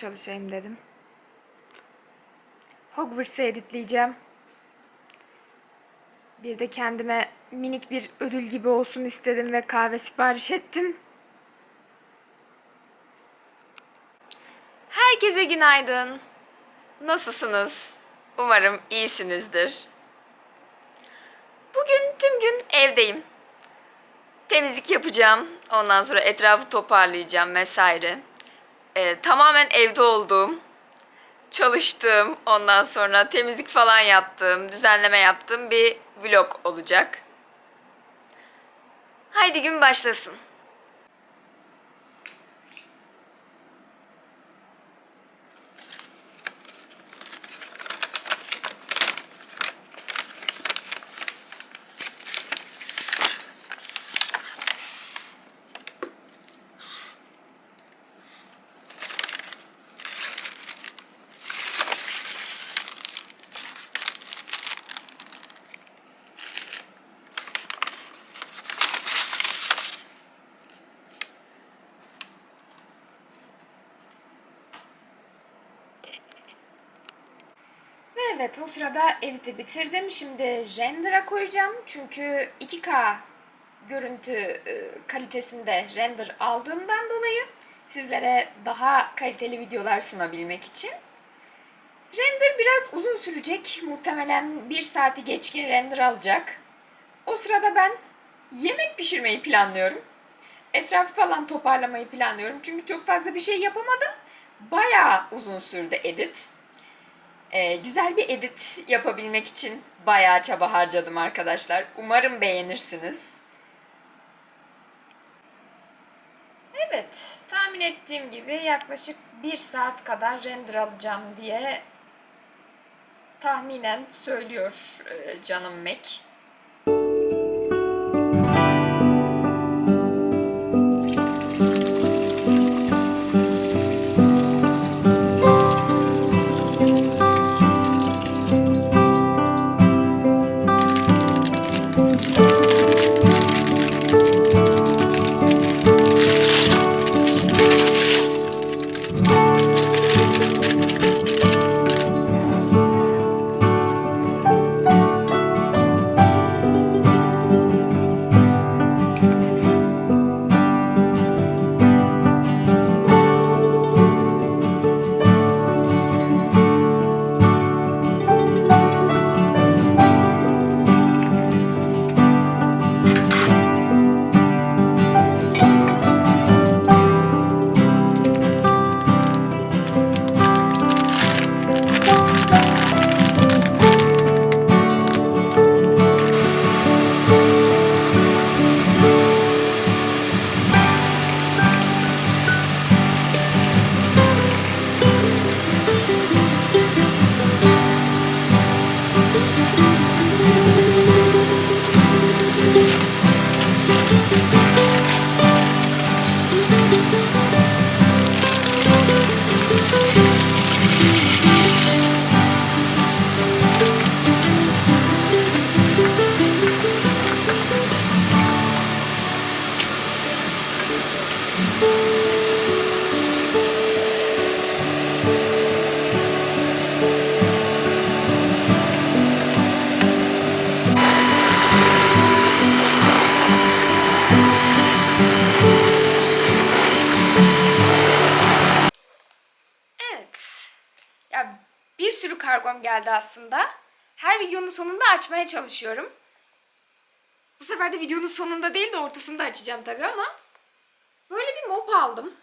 çalışayım dedim. Hogwarts'ı editleyeceğim. Bir de kendime minik bir ödül gibi olsun istedim ve kahve sipariş ettim. Herkese günaydın. Nasılsınız? Umarım iyisinizdir. Bugün tüm gün evdeyim. Temizlik yapacağım. Ondan sonra etrafı toparlayacağım vesaire. Ee, tamamen evde olduğum, çalıştığım, ondan sonra temizlik falan yaptığım, düzenleme yaptığım bir vlog olacak. Haydi gün başlasın. Ve evet o sırada editi bitirdim. Şimdi render'a koyacağım. Çünkü 2K görüntü e, kalitesinde render aldığımdan dolayı sizlere daha kaliteli videolar sunabilmek için. Render biraz uzun sürecek. Muhtemelen bir saati geçkin render alacak. O sırada ben yemek pişirmeyi planlıyorum. Etrafı falan toparlamayı planlıyorum. Çünkü çok fazla bir şey yapamadım. Bayağı uzun sürdü edit. Ee, güzel bir edit yapabilmek için bayağı çaba harcadım arkadaşlar. Umarım beğenirsiniz. Evet, tahmin ettiğim gibi yaklaşık bir saat kadar render alacağım diye tahminen söylüyor e, canım Mac. Bir sürü kargom geldi aslında. Her videonun sonunda açmaya çalışıyorum. Bu sefer de videonun sonunda değil de ortasında açacağım tabii ama böyle bir mop aldım.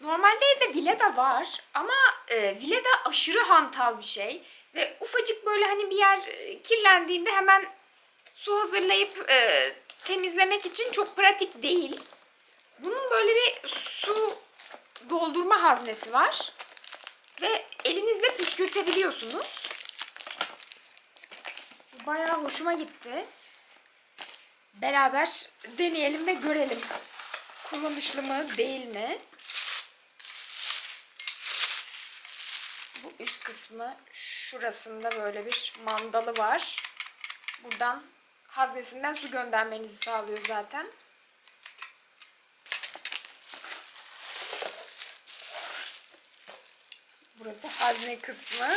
Normalde evde Vileda var ama e, Vileda aşırı hantal bir şey ve ufacık böyle hani bir yer e, kirlendiğinde hemen su hazırlayıp e, temizlemek için çok pratik değil. Bunun böyle bir su doldurma haznesi var. Ve elinizle püskürtebiliyorsunuz. Bayağı hoşuma gitti. Beraber deneyelim ve görelim. Kullanışlı mı değil mi? Bu üst kısmı şurasında böyle bir mandalı var. Buradan haznesinden su göndermenizi sağlıyor zaten. Burası hazne kısmı.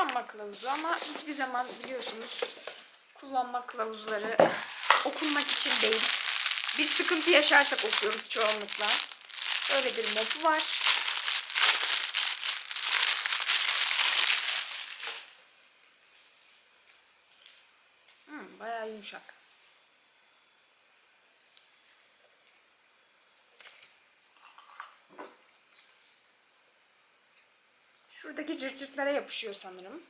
Kullanma kılavuzu ama hiçbir zaman biliyorsunuz kullanma kılavuzları okunmak için değil. Bir sıkıntı yaşarsak okuyoruz çoğunlukla. Böyle bir mopu var. Hmm, bayağı yumuşak. Şuradaki cırcırtlara yapışıyor sanırım.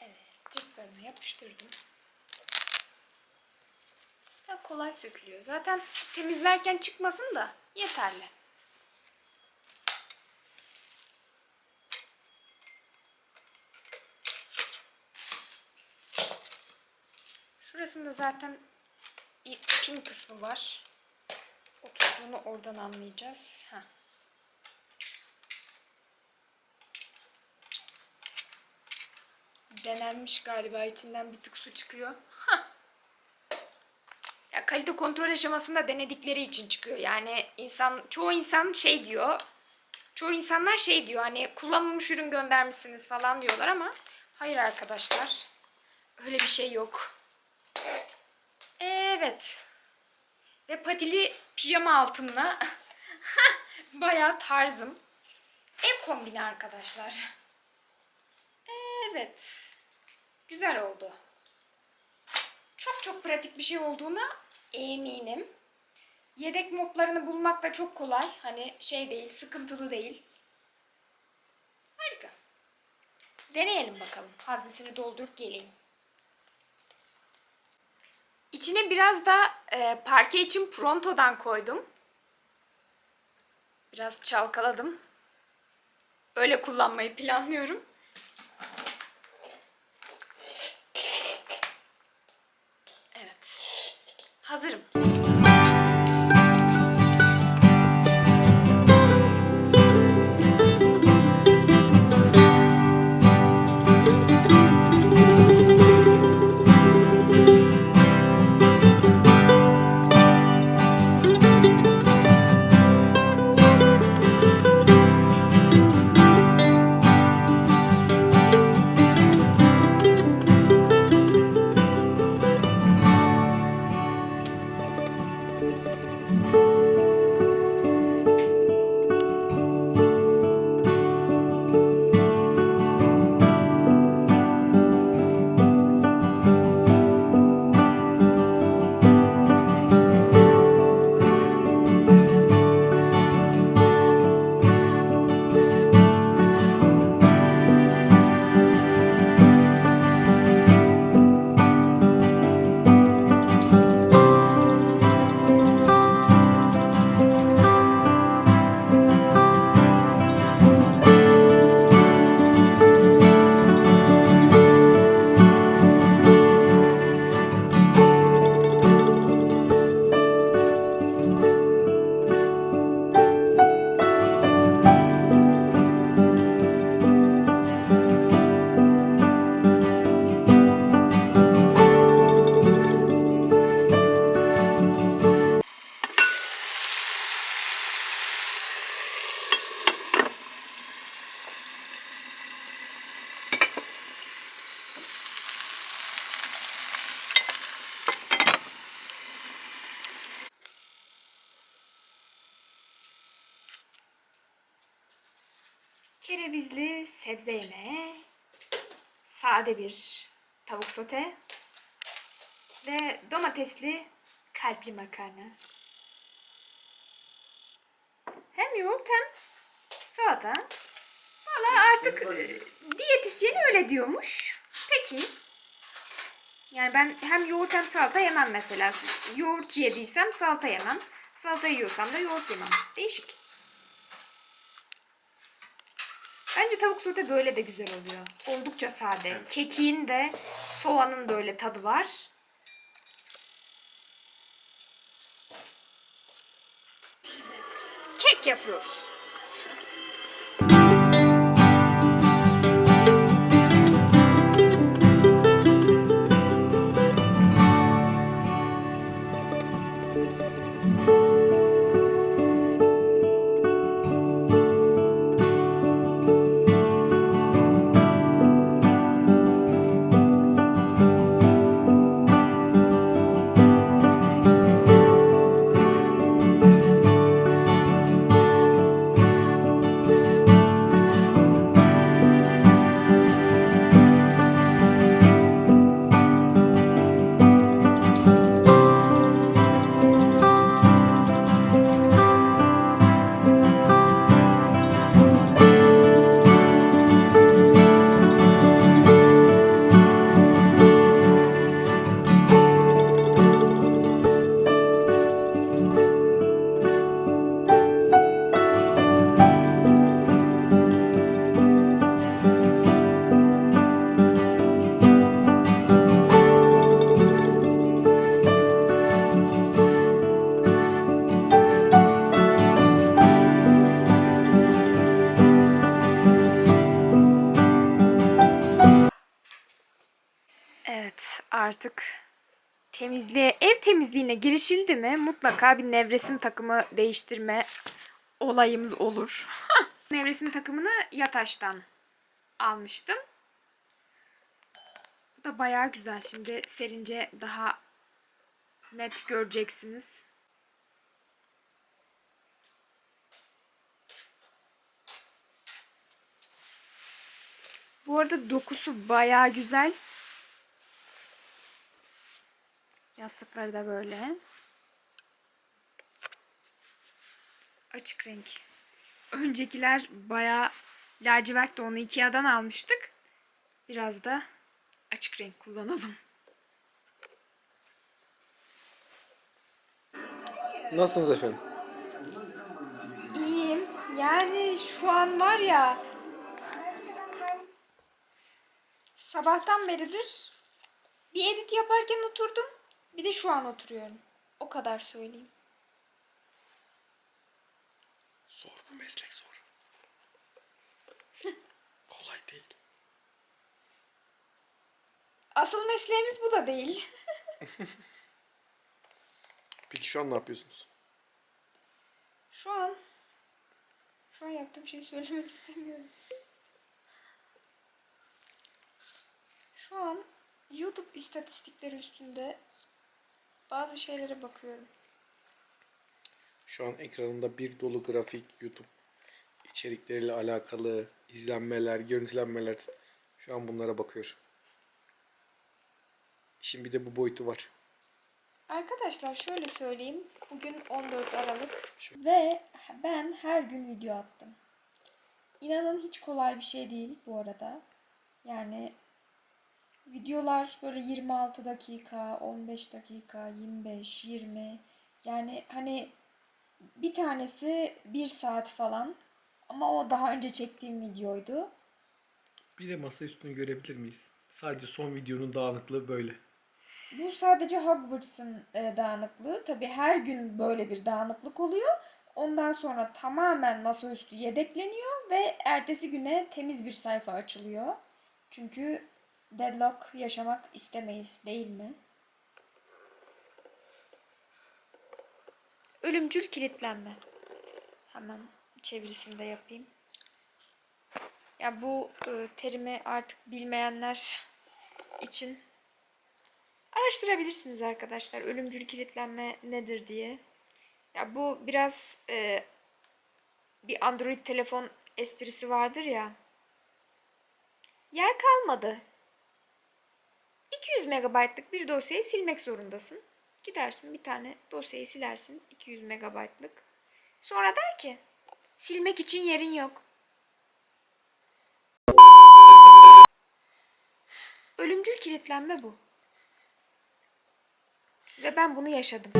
Evet, cırtlarına yapıştırdım. Ya kolay sökülüyor. Zaten temizlerken çıkmasın da yeterli. Şurasında zaten pin kısmı var. Oturduğunu oradan anlayacağız. Heh. Denenmiş galiba içinden bir tık su çıkıyor. Ya kalite kontrol aşamasında denedikleri için çıkıyor. Yani insan çoğu insan şey diyor. Çoğu insanlar şey diyor hani kullanılmış ürün göndermişsiniz falan diyorlar ama hayır arkadaşlar. Öyle bir şey yok. Evet. Ve patili pijama altımla bayağı tarzım. Ev kombini arkadaşlar. Evet. Güzel oldu. Çok çok pratik bir şey olduğuna eminim. Yedek moplarını bulmak da çok kolay. Hani şey değil, sıkıntılı değil. Harika. Deneyelim bakalım. Haznesini doldurup geleyim. İçine biraz da e, parke için prontodan koydum. Biraz çalkaladım. Öyle kullanmayı planlıyorum. Evet. Hazırım. Sebze yemeği, sade bir tavuk sote ve domatesli kalpli makarna. Hem yoğurt hem salata. Valla artık e, diyetisyen öyle diyormuş. Peki. Yani ben hem yoğurt hem salata yemem mesela. Yoğurt yediysem salata yemem. Salata yiyorsam da yoğurt yemem. Değişik. Bence tavuk sote böyle de güzel oluyor. Oldukça sade. Kekiğin de soğanın böyle tadı var. Kek yapıyoruz. Temizliğe, ev temizliğine girişildi mi mutlaka bir nevresim takımı değiştirme olayımız olur. nevresim takımını Yataş'tan almıştım. Bu da bayağı güzel. Şimdi serince daha net göreceksiniz. Bu arada dokusu bayağı güzel. Yastıkları da böyle. Açık renk. Öncekiler bayağı lacivert de onu Ikea'dan almıştık. Biraz da açık renk kullanalım. Nasılsınız efendim? İyiyim. Yani şu an var ya sabahtan beridir bir edit yaparken oturdum. Bir de şu an oturuyorum. O kadar söyleyeyim. Zor bu meslek zor. Kolay değil. Asıl mesleğimiz bu da değil. Peki şu an ne yapıyorsunuz? Şu an şu an yaptığım şeyi söylemek istemiyorum. Şu an YouTube istatistikleri üstünde bazı şeylere bakıyorum. Şu an ekranında bir dolu grafik YouTube içerikleriyle alakalı izlenmeler, görüntülenmeler. Şu an bunlara bakıyor. İşin bir de bu boyutu var. Arkadaşlar şöyle söyleyeyim. Bugün 14 Aralık Şu- ve ben her gün video attım. İnanın hiç kolay bir şey değil bu arada. Yani videolar böyle 26 dakika, 15 dakika, 25, 20 yani hani bir tanesi 1 saat falan ama o daha önce çektiğim videoydu. Bir de masa üstünü görebilir miyiz? Sadece son videonun dağınıklığı böyle. Bu sadece Hogwarts'ın e, dağınıklığı. Tabi her gün böyle bir dağınıklık oluyor. Ondan sonra tamamen masaüstü yedekleniyor ve ertesi güne temiz bir sayfa açılıyor. Çünkü deadlock yaşamak istemeyiz değil mi? Ölümcül kilitlenme. Hemen çevirisini de yapayım. Ya bu e, terimi artık bilmeyenler için araştırabilirsiniz arkadaşlar. Ölümcül kilitlenme nedir diye. Ya bu biraz e, bir Android telefon esprisi vardır ya. Yer kalmadı. 200 megabaytlık bir dosyayı silmek zorundasın. Gidersin bir tane dosyayı silersin 200 megabaytlık. Sonra der ki silmek için yerin yok. Ölümcül kilitlenme bu. Ve ben bunu yaşadım.